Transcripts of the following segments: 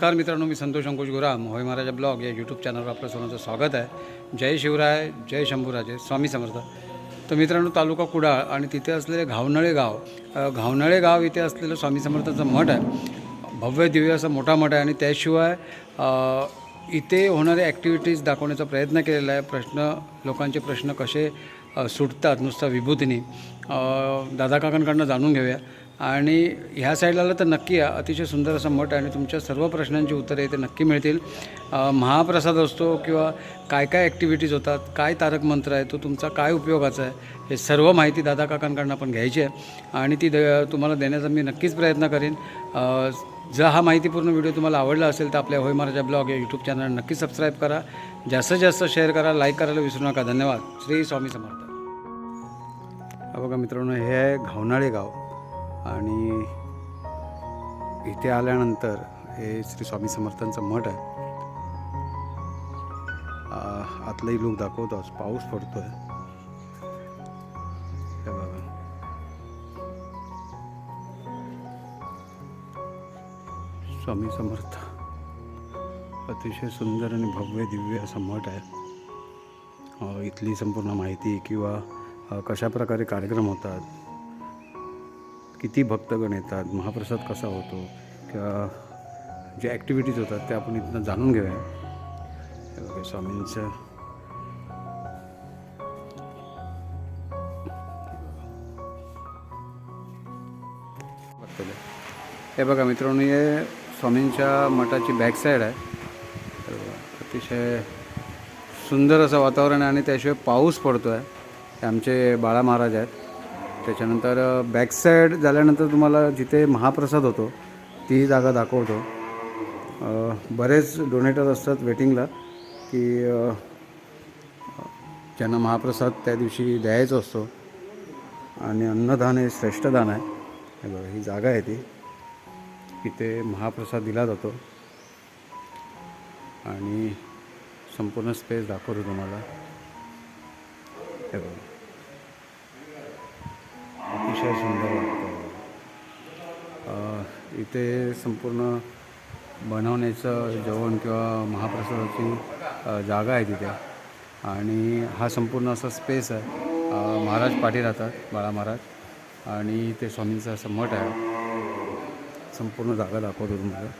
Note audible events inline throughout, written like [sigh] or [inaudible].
नमस्कार मित्रांनो मी संतोष अंकुश गुराम होय महाराजा ब्लॉग या यूट्यूब चॅनलवर आपलं सर्वांचं स्वागत आहे. जय शिवराय जय शंभूराजे स्वामी समर्थ. तर मित्रांनो तालुका कुडाळ आणि तिथे असलेले घावनळे गाव घावनळे गाव इथे असलेलं स्वामी समर्थाचं मठ आहे. भव्य दिव्य असा मोठा मठ आहे आणि त्याशिवाय इथे होणारे ॲक्टिव्हिटीज दाखवण्याचा प्रयत्न केलेला आहे. प्रश्न लोकांचे प्रश्न कसे सुटतात नुसता विभूतीने दादा काकांकडनं जाणून घेऊया. आणि ह्या साईडला आलं तर नक्की या. अतिशय सुंदर असं मठ आणि तुमच्या सर्व प्रश्नांची उत्तरे इथे नक्की मिळतील. महाप्रसाद असतो किंवा काय काय ॲक्टिव्हिटीज होतात काय तारक मंत्र आहे तो तुमचा काय उपयोगाचा आहे हे सर्व माहिती दादा काकांकडनं आपण घ्यायची आहे. आणि ती द तुम्हाला देण्याचा मी नक्कीच प्रयत्न करेन. जर हा माहितीपूर्ण व्हिडिओ तुम्हाला आवडला असेल तर आपल्या होय महाराजा ब्लॉग या यूट्यूब चॅनल नक्की सबस्क्राईब करा. जास्तीत जास्त शेअर करा लाईक करायला विसरू नका. धन्यवाद. श्री स्वामी समर्थ. अगं बघा मित्रांनो हे आहे घावनाळे गाव. आणि इथे आल्यानंतर हे श्री स्वामी समर्थांचं मठ आहे. आतलाही लोक दाखवतो आज पाऊस पडतोय. हे बघा. स्वामी समर्थ. अतिशय सुंदर आणि भव्य दिव्य असं मठ आहे. इथली संपूर्ण माहिती किंवा कशाप्रकारे कशा प्रकारे कार्यक्रम होतात किती भक्तगण येतात महाप्रसाद कसा होतो किंवा जे ॲक्टिव्हिटीज होतात ते आपण इथनं जाणून घेऊया. स्वामींचं. हे बघा मित्रांनो हे स्वामींच्या मठाची बॅक साईड आहे अतिशय सुंदर असं वातावरण आहे आणि त्याशिवाय पाऊस पडतो आहे हे आमचे बाळा महाराज आहेत. त्याच्यानंतर बॅक साईड झाल्यानंतर तुम्हाला जिथे महाप्रसाद होतो ती जागा दाखवतो. बरेच डोनेटर असतात वेटिंगला की ज्यांना महाप्रसाद त्या दिवशी द्यायचा असतो. आणि अन्नदान हे श्रेष्ठ दान आहे. हे बघा ही जागा आहे ती. इथे महाप्रसाद दिला जातो. आणि संपूर्ण स्पेस दाखवतो तुम्हाला. हे बघा. अतिशय सुंदर वाटतं इथे संपूर्ण बनवण्याचं जेवण किंवा महाप्रसादाची जागा आहे तिथे. आणि हा संपूर्ण असा स्पेस आहे. महाराज पाठी राहतात बाळा महाराज. आणि ते स्वामींचं असं मठ आहे. संपूर्ण जागा दाखवतो तुम्हाला.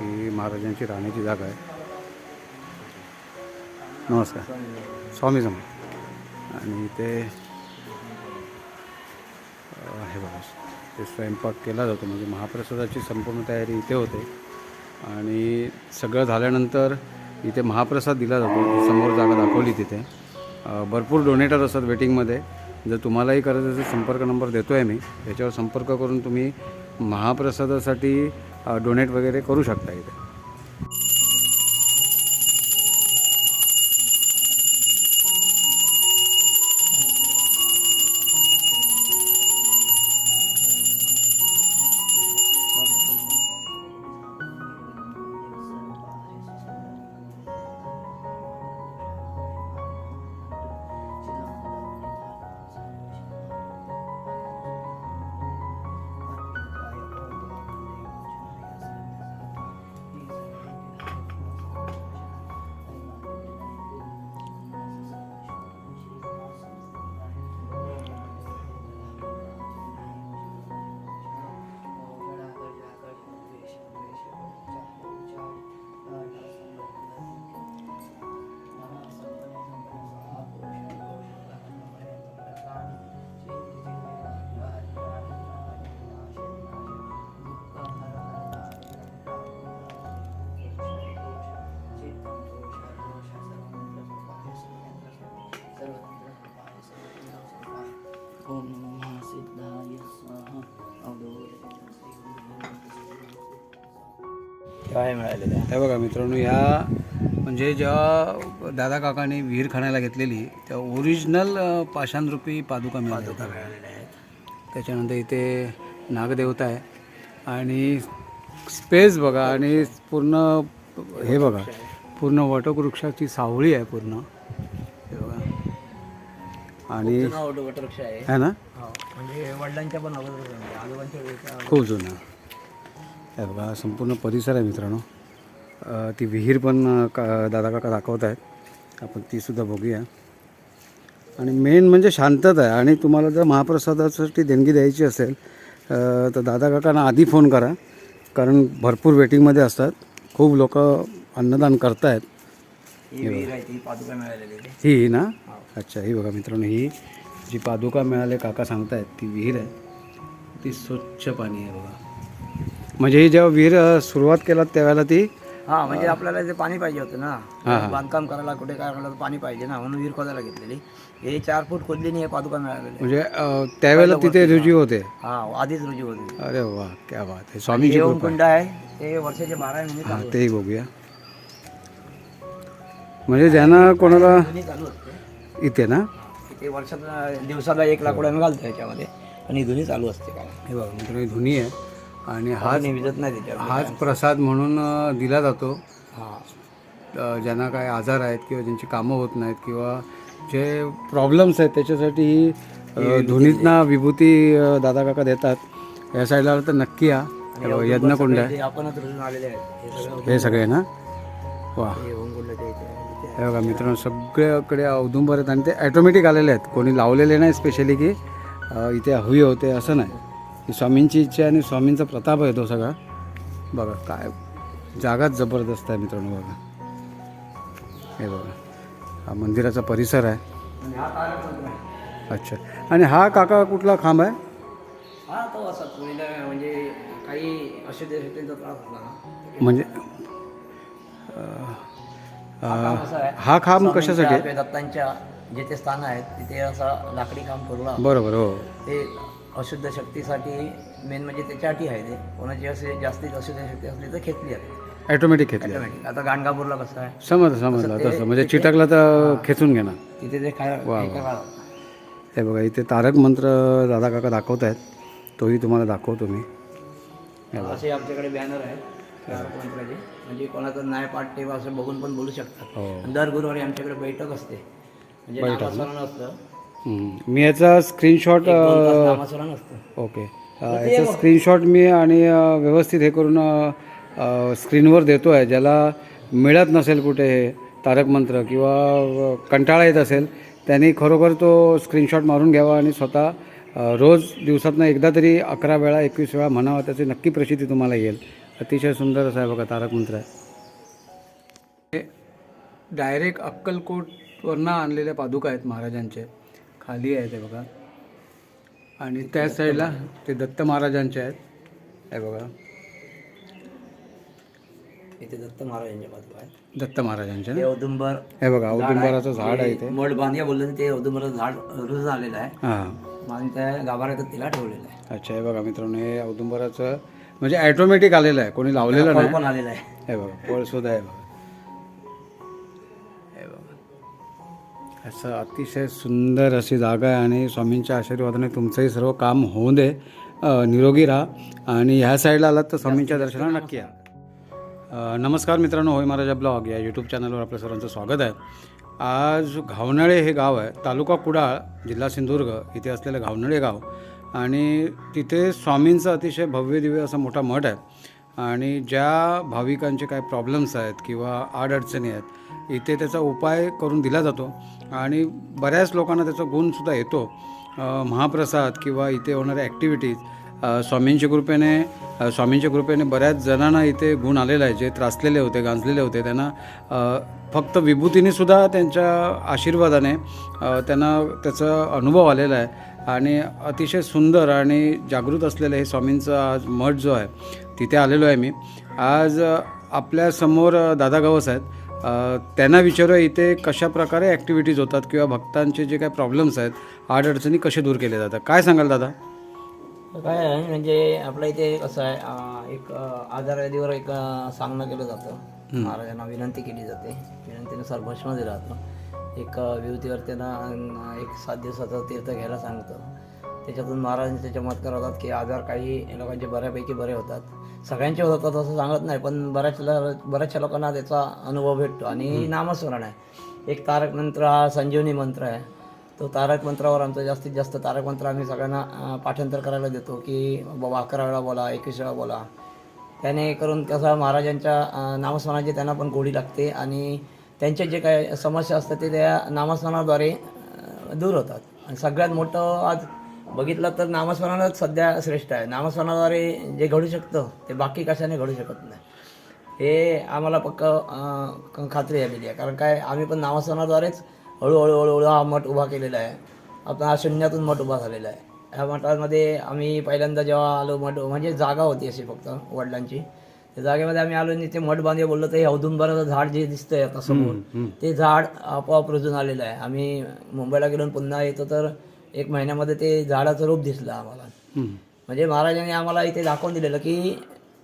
ही महाराजांची राहण्याची जागा आहे. नमस्कार. स्वामी समर्थ. आणि ते हे बघा ते स्वयंपाक केला जातो. म्हणजे महाप्रसादाची संपूर्ण तयारी इथे होते. आणि सगळं झाल्यानंतर इथे महाप्रसाद दिला जातो. समोर जागा दाखवली तिथे. भरपूर डोनेटर असतात वेटिंगमध्ये जर तुम्हालाही करायचं असेल संपर्क नंबर देतो आहे मी. याच्यावर संपर्क करून तुम्ही महाप्रसादासाठी डोनेट वगैरे करू शकता इथे. काय मिळालेलं हे बघा मित्रांनो ह्या म्हणजे जेव्हा दादा काकाने विहीर खणायला घेतलेली त्या ओरिजिनल पाषाणरूपी पादुका मिळाल्या. त्याच्यानंतर इथे नागदेवता आहे. आणि स्पेस बघा आणि पूर्ण हे बघा पूर्ण वटवृक्षाची सावळी आहे पूर्ण. हे बघा. आणि जुना वटवृक्ष आहे. आहे ना? हो म्हणजे वडिलांच्या पण अगोदर म्हणजे आजोबांच्या खूप जुना. हे बघा हा संपूर्ण परिसर आहे मित्रांनो. ती विहीर पण का दादा काका दाखवत आहेत. आपण तीसुद्धा बघूया. आणि मेन म्हणजे शांतता आहे. आणि तुम्हाला जर महाप्रसादासाठी देणगी द्यायची असेल तर दादा काकांना आधी फोन करा. कारण भरपूर वेटिंगमध्ये असतात. खूप लोक अन्नदान करतायत. ही विहीर आहे ती पादुका मिळालेली आहे. ही ना? अच्छा ही बघा मित्रांनो ही जी पादुका मिळाले काका सांगतायत ती विहीर आहे. ती स्वच्छ पाणी आहे बघा. म्हणजे जेव्हा विहीर अ, सुरुवात केला त्यावेळेला ती? हा म्हणजे आपल्याला ते पाणी पाहिजे होतं ना. बांधकाम करायला कुठे काय करायला तर पाणी पाहिजे ना म्हणून विहीर खोदायला घेतलेली. हे चार फूट खोदली नाही हे पादुका मिळालेली. म्हणजे अ, त्यावेळेला तिथे रुजी होते? हा आधीच रुजी होती. अरे वा क्या बात आहे हे कृपा. ओमकुंड आहे ते वर्षाचे बारा महिने हां चालू तेही बघूया. म्हणजे ज्यांना कोणाला जुनी चालू असते इथे ना? ते वर्षात दिवसाला एक लाकूड आम्ही घालतो याच्यामध्ये. आणि ही जुनी चालू असते. काय हे बघा मित्रांनो ही धुनी आहे. आणि हाच विजत नाही त्याच्यावर. हाच प्रसाद म्हणून दिला जातो. हा. ज्यांना काय आजार आहेत किंवा ज्यांची कामं होत नाहीत किंवा जे प्रॉब्लेम्स आहेत त्याच्यासाठी ही धुनीतना विभूती दादा काका देतात. या साईडला तर नक्की या. यज्ञकुंड आहे. ते आपणच रुजून आलेले आहेत हे सगळं ना? वा. हे बघा मित्रांनो सगळ्याकडे औदुंबर आहेत आणि ते ॲटोमॅटिक आलेले आहेत. कोणी लावलेले नाही स्पेशली की इथे हवी होते असं नाही. ही स्वामींची इच्छा आणि स्वामींचा प्रताप आहे तो सगळा. बघा काय जागाच जबरदस्त आहे मित्रांनो बघा. हे बघा. हा मंदिराचा परिसर आहे. अच्छा. आणि हा काका कुठला खांब आहे? हा तो असा म्हणजे काही म्हणजे हा खांब कशासाठी दत्तांच्या जिथे स्थान आहेत तिथे असा लाकडी काम करूला बरोबर हो. ते अशुद्ध शक्तीसाठी मेन म्हणजे त्याच्यासाठी आहे ते. कोणाची असे जास्तीत अशुद्ध शक्ती असली तर खेचली आहे ॲटोमॅटिक घेतले ऑटोमॅटिक आता गाणगापूरला कसं आहे? समजलं समजलं. तसं. म्हणजे चिटकलं तर खेचून घेणार तिथे ते काय. हे बघा इथे तारक मंत्र दादा काका दाखवत आहेत. तोही तुम्हाला दाखवतो मी. असे आमच्याकडे बॅनर आहेत तारक मंत्राचे. म्हणजे कोणाचं न्याय पाठ ठेवा असं बघून पण बोलू शकतात. हो. आणि दर गुरुवारी आमच्याकडे बैठक असते. म्हणजे नामस्मरण असतं. मी याचा स्क्रीनशॉट ओके. याचा स्क्रीनशॉट मी आणि व्यवस्थित हे करून स्क्रीनवर देतो आहे ज्याला मिळत नसेल कुठे हे तारक मंत्र किंवा कंटाळा येत असेल त्यांनी खरोखर तो स्क्रीनशॉट मारून घ्यावा आणि स्वतः रोज दिवसातनं एकदा तरी अकरा वेळा एकवीस वेळा म्हणावा त्याची नक्की प्रसिद्धी तुम्हाला येईल. अतिशय सुंदर असं आहे बघा तारक मंत्र आहे. डायरेक्ट अक्कलकोटवरनं आणलेल्या पादुका आहेत महाराजांचे. खाली आहे ते बघा. आणि त्या साईडला ते दत्त महाराजांचे आहेत. हे बघा. इथे दत्त महाराजांच्या बाजू आहे. दत्त महाराजांचे ते ना औदुंबर हे बघा औदुंबराचं झाड आहे इथे मड बांधिया बोललं ना ते औदुंबराचं झाड रुज झालेलं आहे. हां. आणि त्या गाभाऱ्यात तिला ठेवलेलं आहे. अच्छा हे बघा मित्रांनो हे औदुंबराचं म्हणजे ॲटोमॅटिक आलेलं आहे. कोणी लावलेलं फळ नाही. पण आलेलं आहे. हे बघा फळसुद्धा आहे बघा. असं अतिशय सुंदर अशी जागा आहे आणि स्वामींच्या आशीर्वादाने तुमचंही सर्व काम होऊ दे. निरोगी राहा. आणि ह्या साईडला आलात तर स्वामींच्या दर्शनाला नक्की या. नमस्कार मित्रांनो होय महाराजा ब्लॉग या यूट्यूब चॅनलवर आपल्या सर्वांचं स्वागत आहे. आज घावनाळे हे गाव आहे. तालुका कुडाळ जिल्हा सिंधुदुर्ग इथे असलेलं घावनाळे गाव. आणि तिथे स्वामींचं अतिशय भव्य दिव्य असा मोठा मठ आहे. आणि ज्या भाविकांचे काय प्रॉब्लेम्स आहेत किंवा आडअडचणी आहेत इथे त्याचा उपाय करून दिला जातो. आणि बऱ्याच लोकांना त्याचा गुणसुद्धा येतो. महाप्रसाद किंवा इथे होणाऱ्या ॲक्टिव्हिटीज स्वामींच्या कृपेने स्वामींच्या कृपेने बऱ्याच जणांना इथे गुण आलेला आहे जे त्रासलेले होते गांजलेले होते. त्यांना फक्त विभूतीनेसुद्धा त्यांच्या आशीर्वादाने त्यांना त्याचा अनुभव आलेला आहे. आणि अतिशय सुंदर आणि जागृत असलेलं हे स्वामींचं आज मठ जो आहे तिथे आलेलो आहे मी. आज आपल्यासमोर दादा गवस आहेत. त्यांना विचारूया इथे कशा प्रकारे ॲक्टिव्हिटीज होतात किंवा भक्तांचे जे काही प्रॉब्लेम्स आहेत अडचणी कसे दूर केले जातात? काय सांगाल दादा? काय आहे म्हणजे आपल्या इथे कसं आहे अं, एक अं, आजार यादीवर एक अं, सांगणं केलं जातं. महाराजांना विनंती केली जाते. विनंतीनुसार भस्म दिलं जातं. एक अं, विभूतीवर त्यांना अं, एक सात दिवसाचं तीर्थ घ्यायला सांगतं. त्याच्यातून महाराजांचे चमत्कार होतात की आजार काही लोकांचे बऱ्यापैकी बरे होतात. सगळ्यांचे होतात असं सांगत नाही पण बऱ्याच लो- बऱ्याचशा लोकांना त्याचा अनुभव भेटतो आणि नामस्मरण आहे. एक तारक मंत्र हा संजीवनी मंत्र आहे. तो तारक मंत्रावर आमचं जास्तीत जास्त तारक मंत्र आम्ही सगळ्यांना पाठांतर करायला देतो की बाबा अकरा वेळा बोला एकवीस वेळा बोला. त्याने करून कसं महाराजांच्या नामस्मरणाची त्यांना पण गोडी लागते आणि त्यांचे जे काय समस्या असतात ते त्या नामस्मरणाद्वारे दूर होतात. आणि सगळ्यात मोठं आज बघितलं तर नामस्मरणच सध्या श्रेष्ठ आहे. नामस्मरणाद्वारे जे घडू शकतं ते बाकी कशाने घडू शकत नाही. हे आम्हाला पक्क खात्री झालेली आहे कारण काय आम्ही पण नामस्मरणाद्वारेच हळूहळू हळूहळू हा मठ उभा केलेला आहे. आपण हा शून्यातून मठ उभा झालेला आहे. ह्या मठामध्ये आम्ही पहिल्यांदा जेव्हा आलो मठ म्हणजे जागा होती अशी फक्त वडिलांची. त्या जागेमध्ये आम्ही आलो आणि ते मठ बांधे बोललो तर हे औदुंबराचं झाड जे दिसतंय आता समोर ते झाड आपोआप रुजून आलेलं आहे. आम्ही मुंबईला गेलो पुन्हा येतो तर एक महिन्यामध्ये ते झाडाचं रूप दिसलं आम्हाला. म्हणजे महाराजांनी आम्हाला इथे दाखवून दिलेलं की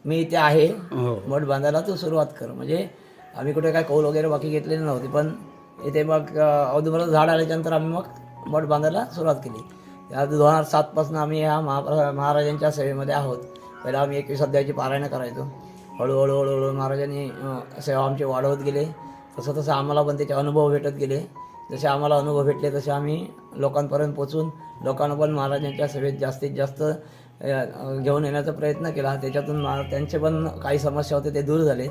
मी इथे आहे हो. मठ बांधायला तू सुरुवात कर. म्हणजे आम्ही कुठे काय कौल वगैरे बाकी घेतलेली नव्हती पण इथे मग औदुंबराचं झाड आल्याच्यानंतर आम्ही मग मठ बांधायला सुरुवात केली. त्या दोन हजार सातपासून आम्ही ह्या महाप्र महाराजांच्या सेवेमध्ये आहोत. पहिला आम्ही एकवीस अध्यायाची पारायणं करायचो. हळूहळू हळूहळू महाराजांनी सेवा आमचे वाढवत गेले. तसं तसं आम्हाला पण त्याचे अनुभव भेटत गेले. जसे आम्हाला अनुभव भेटले तसे आम्ही लोकांपर्यंत पोचून लोकांना पण महाराजांच्या सेवेत जास्तीत जास्त घेऊन येण्याचा प्रयत्न केला. त्याच्यातून मा त्यांचे पण काही समस्या होते ते दूर झाले.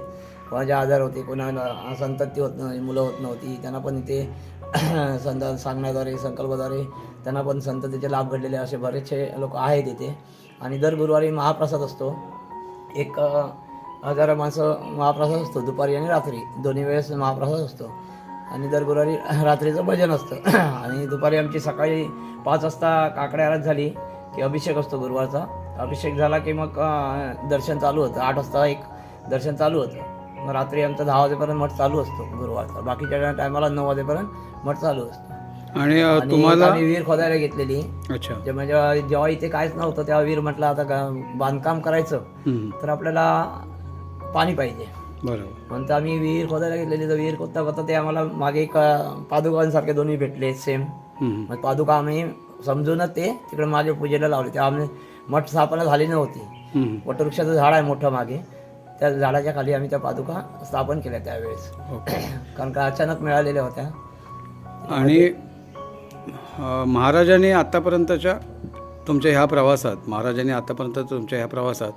कोणाचे आजार होते कोणाला संतती होत नव्हती मुलं होत नव्हती त्यांना पण इथे [clears throat] संत सांगण्याद्वारे संकल्पाद्वारे त्यांना पण संततीचे लाभ घडलेले असे बरेचसे लोक आहेत इथे. आणि दर गुरुवारी महाप्रसाद असतो. एक हजार माणसं महाप्रसाद असतो दुपारी आणि रात्री. दोन्ही वेळेस महाप्रसाद असतो. आणि दर गुरुवारी [laughs] रात्रीचं भजन असतं. [clears throat] आणि दुपारी आमची सकाळी पाच वाजता काकडे आरत झाली की अभिषेक असतो गुरुवारचा. अभिषेक झाला की मग दर्शन चालू होतं. आठ वाजता एक दर्शन चालू होतं. मग रात्री आमचं दहा वाजेपर्यंत मठ चालू असतो गुरुवारचा. बाकीच्या टायमाला नऊ वाजेपर्यंत मठ चालू असतं. आणि तुम्हाला आम्ही विहीर खोदायला घेतलेली. अच्छा. म्हणजे जेव्हा इथे काहीच नव्हतं तेव्हा विहीर म्हटलं आता बांधकाम करायचं. तर आपल्याला पाणी पाहिजे. बरोबर. म्हणून आम्ही विहीर खोदायला घेतलेली तर विहीर खोदता खोदता ते आम्हाला मागे एक अं, पादुकांसारखे दोन्ही भेटले सेम. मग पादुका आम्ही समजूनच ते तिकडे मागे पूजेला लावले. तेव्हा आम्ही मठ स्थापना झाली नव्हती. वटवृक्षाचं झाड आहे मोठं मागे. त्या झाडाच्या खाली आम्ही त्या पादुका स्थापन केल्या त्यावेळेस. ओके. [clears throat] कारण का अचानक मिळालेल्या होत्या. आणि अ, महाराजांनी आत्तापर्यंतच्या तुमच्या ह्या प्रवासात महाराजांनी आतापर्यंत तुमच्या ह्या प्रवासात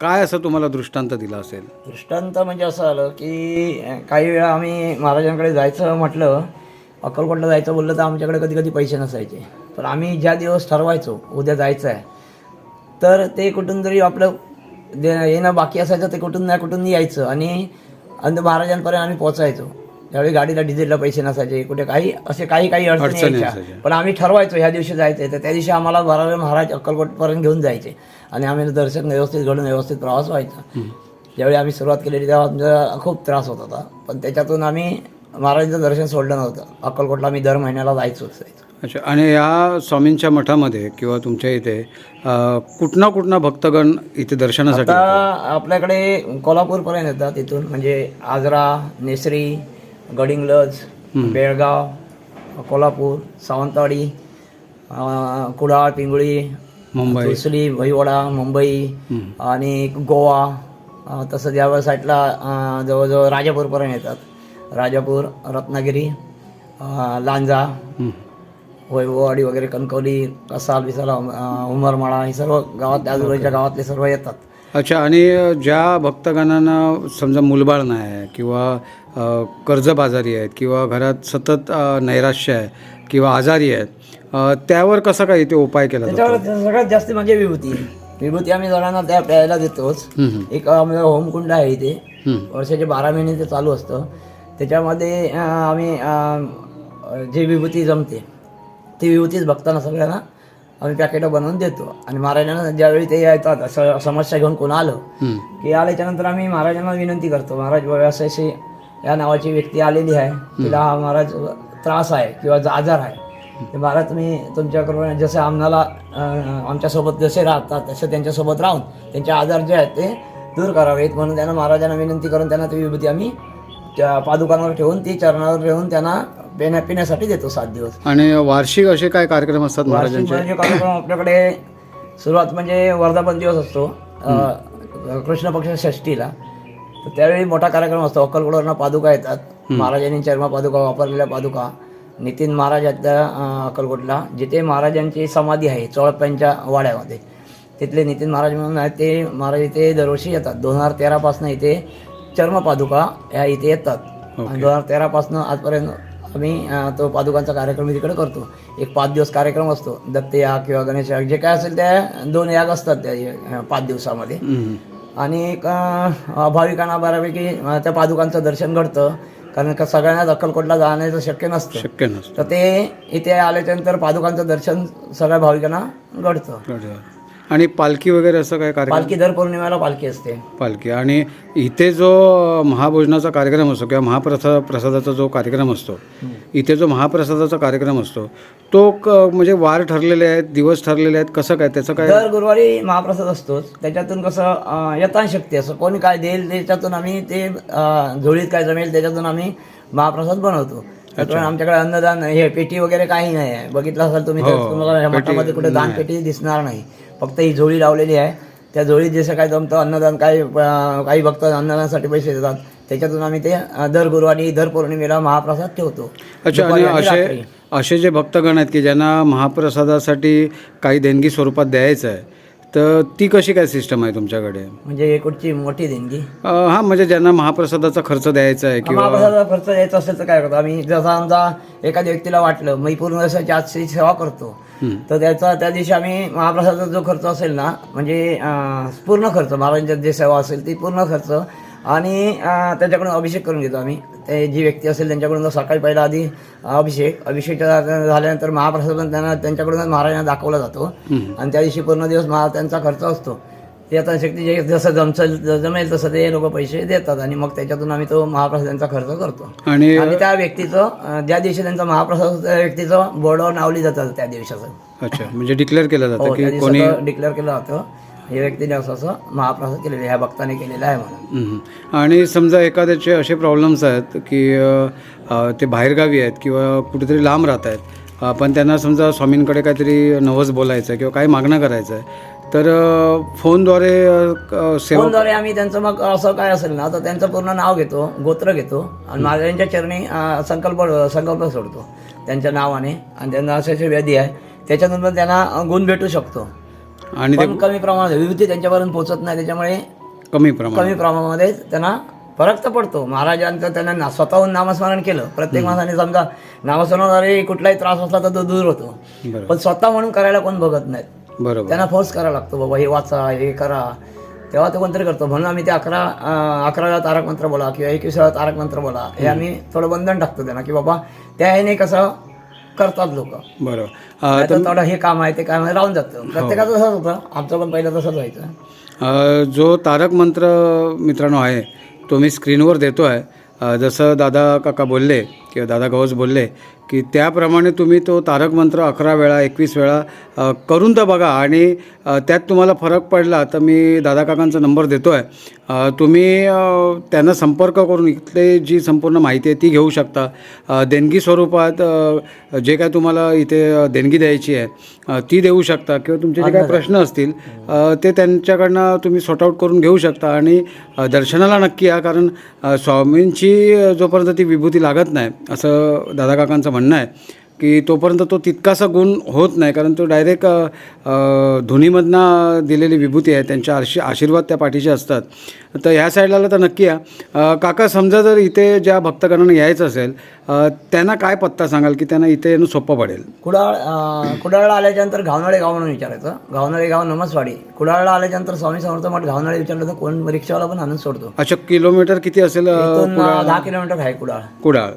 काय असं तुम्हाला दृष्टांत दिला असेल? दृष्टांत म्हणजे असं आलं की काही वेळा आम्ही महाराजांकडे जायचं म्हटलं अक्कलकोटला जायचं बोललं तर आमच्याकडे कधी कधी पैसे नसायचे. पण आम्ही ज्या दिवस ठरवायचो उद्या जायचं आहे तर ते कुठून तरी आपलं दे येणं बाकी असायचं ते कुठून ना कुठून यायचं आणि महाराजांपर्यंत आम्ही पोचायचो त्यावेळी गाडीला डिझेलला पैसे नसायचे कुठे काही असे काही काही अडचणी यायच्या. पण आम्ही ठरवायचो ह्या दिवशी जायचं तर त्या दिवशी आम्हाला बारावे महाराज अक्कलकोटपर्यंत घेऊन जायचे. आणि आम्ही दर्शन व्यवस्थित घडून व्यवस्थित प्रवास व्हायचा. ज्यावेळी आम्ही सुरुवात केलेली तेव्हा आमचा खूप त्रास होत होता. पण त्याच्यातून आम्ही महाराजांचं दर्शन सोडलं नव्हतं. अक्कलकोटला आम्ही दर महिन्याला जायचोच जायचो. अच्छा. आणि या स्वामींच्या मठामध्ये किंवा तुमच्या इथे कुठना कुठना भक्तगण इथे दर्शनासाठी आपल्याकडे कोल्हापूरपर्यंत येतात. तिथून म्हणजे आजरा नेसरी गडिंग्लज बेळगाव कोल्हापूर सावंतवाडी कुडाळ पिंगळी मुंबई. तुसली भैवडा मुंबई. आणि गोवा. तसंच या साईडला जवळजवळ राजापूरपर्यंत येतात. राजापूर रत्नागिरी लांजा. वैभववाडी वगैरे कणकवली कसाल विसाल उमरमाळा हे सर्व गावात आजूबाजूच्या गावातले सर्व येतात. अच्छा आणि ज्या भक्तगणांना समजा मुलबाळ नाही आहे किंवा कर्जबाजारी आहेत किंवा घरात सतत नैराश्य आहे किंवा आजारी आहेत त्यावर कसा काय इथे उपाय केला त्याच्यावर सगळ्यात जास्त म्हणजे विभूती. विभूती आम्ही जणांना त्या प्यायला देतोच. एक आमचं होमकुंड आहे इथे. वर्षाचे बारा महिने ते चालू असतं. त्याच्यामध्ये आम्ही जे विभूती जमते ती विभूतीच बघताना सगळ्यांना आम्ही पॅकेटं बनवून देतो. आणि महाराजांना ज्यावेळी ते येतात असं समस्या घेऊन कोण आलं हं. की आल्याच्यानंतर आम्ही महाराजांना विनंती करतो. महाराज बाबा असे या नावाची व्यक्ती आलेली आहे. तिला हा महाराज त्रास आहे किंवा ज- आजार आहे. ते महाराज तुम्ही तुमच्याकडून जसं आम्हाला अं, आमच्यासोबत जसे राहतात तसे त्यांच्यासोबत राहून त्यांचे आजार जे आहेत ते दूर करावेत म्हणून त्यांना महाराजांना विनंती करून त्यांना ती विभूती आम्ही त्या पादुकांवर ठेवून ती चरणावर ठेवून त्यांना पिण्या पिण्यासाठी देतो सात दिवस. आणि वार्षिक असे काय कार्यक्रम असतात वार्षिक महाराजांचे? म्हणजे कार्यक्रम आपल्याकडे सुरुवात म्हणजे वर्धापन दिवस असतो. अं, कृष्ण पक्ष षष्टीला तर त्यावेळी मोठा कार्यक्रम असतो. अक्कलकोटवरनं पादुका येतात. महाराजांनी चर्मा पादुका वापरलेल्या पादुका. नितीन महाराज आहेत त्या अं, अक्कलकोटला. जिथे महाराजांची समाधी आहे चोळप्यांच्या वाड्यामध्ये. तिथले नितीन महाराज म्हणून आहेत ते महाराज इथे दरवर्षी येतात. दोन हजार तेरापासून इथे चर्मपादुका ह्या इथे येतात. दोन हजार तेरापासून आजपर्यंत आम्ही तो पादुकांचा कार्यक्रम तिकडे करतो. एक पाच दिवस कार्यक्रम असतो. दत्त याग किंवा गणेश याग जे काय असेल त्या दोन याग असतात त्या पाच दिवसामध्ये. आणि भाविकांना बऱ्यापैकी त्या पादुकांचं दर्शन घडतं. कारण का सगळ्यांनाच अक्कलकोटला जाण्याचं शक्य नसतं. शक्य नसतं. तर ते इथे आल्याच्यानंतर पादुकांचं दर्शन सगळ्या भाविकांना घडतं. आणि पालखी वगैरे असं काय कार्यक्रम? पालखी दर पौर्णिमेला पालखी असते. पालखी. आणि इथे जो महाभोजनाचा कार्यक्रम असतो किंवा महाप्रसाद प्रसादाचा जो कार्यक्रम असतो इथे जो महाप्रसादाचा कार्यक्रम असतो तो क म्हणजे वार ठरलेले आहेत दिवस ठरलेले आहेत कसं काय त्याचं काय? दर गुरुवारी महाप्रसाद असतोच. त्याच्यातून कसं अं, यथाशक्ती असं. कोणी काय देईल त्याच्यातून आम्ही ते अं, झोळीत काय जमेल त्याच्यातून आम्ही महाप्रसाद बनवतो. आमच्याकडे अन्नदान हे पेटी वगैरे काही नाही आहे. बघितलं असाल तुम्ही तर तुम्हाला या मठामध्ये कुठे दान पेटी दिसणार नाही. फक्त ही झोळी लावलेली आहे. त्या झोळीत जसं काय जमतं अन्नदान काही अं, काही भक्त अन्नदानासाठी पैसे देतात. त्याच्यातून आम्ही ते दर गुरुवारी दर पौर्णिमेला महाप्रसाद ठेवतो. अच्छा आणि असे. असे जे भक्तगण आहेत की ज्यांना महाप्रसादासाठी काही देणगी स्वरूपात द्यायचं आहे तर ती कशी काय सिस्टम आहे तुमच्याकडे? म्हणजे कुठची मोठी देणगी. अं, हा म्हणजे ज्यांना महाप्रसादाचा खर्च द्यायचा आहे किंवा महाप्रसादाचा खर्च यायचा असेल तर काय करतो? आम्ही जसं आमचा एखाद्या व्यक्तीला वाटलं मी पूर्ण दिवसाची आजची सेवा करतो तर त्याचा त्या दिवशी आम्ही महाप्रसादाचा जो खर्च असेल ना म्हणजे अं, पूर्ण खर्च महाराजांच्या जे सेवा असेल ती पूर्ण खर्च आणि त्याच्याकडून अभिषेक करून घेतो आम्ही. ते जी व्यक्ती असेल त्यांच्याकडून सकाळी पहिला आधी अभिषेक अभिषेक झाल्यानंतर महाप्रसाद पण त्यांना त्यांच्याकडून महाराजांना दाखवला जातो. आणि त्या दिवशी पूर्ण दिवस महा त्यांचा खर्च असतो. ते आता शक्ती जे जसं जमचल जमेल तसं ते लोक पैसे देतात आणि मग त्याच्यातून आम्ही तो महाप्रसादांचा खर्च करतो. आणि त्या व्यक्तीचं ज्या दिवशी त्यांचा महाप्रसाद त्या व्यक्तीचं बोर्डावर नावली जातात त्या दिवसाचं. अच्छा म्हणजे डिक्लेअर केलं जातं हो डिक्लेअर केलं जातं. हे व्यक्तीने असं असं महाप्रसाद केलेलं आहे ह्या भक्ताने केलेलं आहे म्हणून. आणि समजा एखाद्याचे असे प्रॉब्लेम्स आहेत की अ, अ, ते बाहेरगावी आहेत किंवा कुठेतरी लांब राहत आहेत. अ, पण त्यांना समजा स्वामींकडे काहीतरी नवस बोलायचं आहे किंवा काही मागणं करायचं आहे तर अ, फोनद्वारे अ, क- सेवा फोनद्वारे आम्ही त्यांचं मग असं काय असेल ना तर त्यांचं पूर्ण नाव घेतो गोत्र घेतो आणि महाराजांच्या चरणी अं, संकल्प संकल्प सोडतो त्यांच्या नावाने आणि त्यांना असे असे व्याधी आहे त्याच्यातून पण त्यांना अं, गुण भेटू शकतो. आणि ते पण कमी प्रमाणात विभूती त्यांच्यापर्यंत पोहोचत नाही त्याच्यामुळे कमी प्रमाणात. कमी प्रमाणामध्ये त्यांना फरक तर पडतो. महाराजांचं त्यांना ना- स्वतःहून नामस्मरण केलं. प्रत्येक माणसाने समजा नामस्मरणाद्वारे कुठलाही त्रास असला तर तो दूर होतो. बरोबर. पण स्वतः म्हणून करायला कोण बघत नाहीत. बरोबर. त्यांना फोर्स करावा लागतो बाबा हे वाचा हे करा. तेव्हा तो कोणतरी करतो. म्हणून आम्ही ते अकरा अं, अकरा वेळा तारक मंत्र बोला किंवा एकवीस वेळा तारक मंत्र बोला. हे आम्ही थोडं बंधन टाकतो त्यांना की बाबा त्या ह्याने कसं करतात लोक. बरोबर. थोडं हे काम आहे ते काम आहे राहून जातं. प्रत्येकाचं तसंच होतं. आमचं पण पहिलं तसंच व्हायचं. जो तारक मंत्र मित्रांनो आहे तो मी स्क्रीनवर देतो आहे जसं दादा काका बोलले किंवा दादा गवस बोलले की त्याप्रमाणे तुम्ही तो तारक मंत्र अकरा वेळा एकवीस वेळा करून तर बघा आणि त्यात तुम्हाला फरक पडला तर मी दादा काकांचा नंबर देतो आहे तुम्ही त्यांना संपर्क करून इथले जी संपूर्ण माहिती आहे ती घेऊ शकता. देणगी स्वरूपात जे काय तुम्हाला इथे देणगी द्यायची आहे ती देऊ शकता किंवा तुमचे जे काय प्रश्न असतील ते त्यांच्याकडनं तुम्ही सॉर्ट आऊट करून घेऊ शकता आणि दर्शनाला नक्की या कारण स्वामींची जोपर्यंत ती विभूती लागत नाही असं दादा काकांचं म्हणणं आहे की तोपर्यंत तो तितकासा गुण होत नाही कारण तो डायरेक्ट धुनीमधनं दिलेली विभूती आहे त्यांच्या आशी आशीर्वाद त्या पाठीचे असतात. तर ह्या साईडला आलं तर नक्की या. काका समजा जर इथे ज्या भक्तगणांना यायचं असेल त्यांना काय पत्ता सांगाल की त्यांना इथे येणं सोपं पडेल? कुडाळ कुडाळला आल्याच्यानंतर घावनाळे गाव म्हणून विचारायचं. घावनाळे गाव नमसवाडी. कुडाळला आल्याच्यानंतर स्वामी समर्थ मठ घावनाळे विचारलं तर कोण? रिक्षावाला पण आणून सोडतो. अच्छा किलोमीटर किती असेल दहा किलोमीटर आहे कुडाळ. कुडाळ.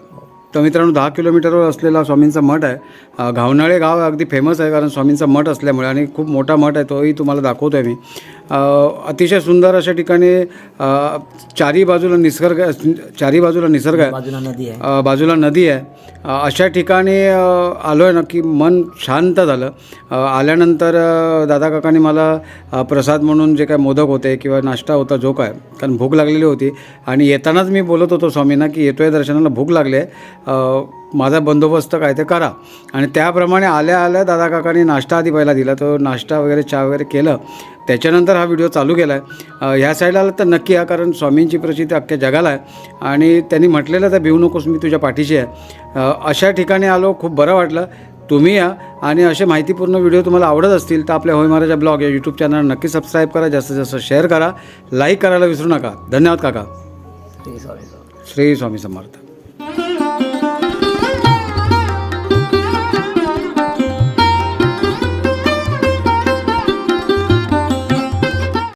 तर मित्रांनो दहा किलोमीटरवर असलेला स्वामींचा मठ आहे. घावनाळे गाव अगदी फेमस आहे कारण स्वामींचा मठ असल्यामुळे आणि खूप मोठा मठ आहे तोही तुम्हाला दाखवतो आहे मी. अतिशय सुंदर अशा ठिकाणी चारी बाजूला निसर्ग चारी बाजूला निसर्ग आहे. बाजूला नदी आहे. बाजूला नदी आहे. अशा ठिकाणी आलो आहे ना की मन शांत झालं. आल्यानंतर दादा काकांनी मला प्रसाद म्हणून जे काय मोदक होते किंवा नाश्ता होता जो काय कारण भूक लागलेली होती. आणि येतानाच मी बोलत होतो स्वामींना की येतोय दर्शनाला भूक लागली आहे. माझा बंदोबस्त काय ते करा. आणि त्याप्रमाणे आल्या आल्या दादा काकांनी नाश्ता आधी पहिला दिला. तो नाश्ता वगैरे चहा वगैरे केलं. त्याच्यानंतर हा व्हिडिओ चालू केला आहे ह्या साईडला आलं तर नक्की या कारण स्वामींची प्रचिती अख्ख्या जगाला आहे. आणि त्यांनी म्हटलेलं तर भिवू नकोस मी तुझ्या पाठीशी आहे. अशा ठिकाणी आलो खूप बरं वाटलं. तुम्ही या. आणि असे माहितीपूर्ण व्हिडिओ तुम्हाला आवडत असतील तर आपल्या होय महाराजा ब्लॉग या यूट्यूब चॅनल नक्की सबस्क्राईब करा. जास्तीत जास्त शेअर करा. लाईक करायला विसरू नका. धन्यवाद काका. श्री स्वामी समर्थ.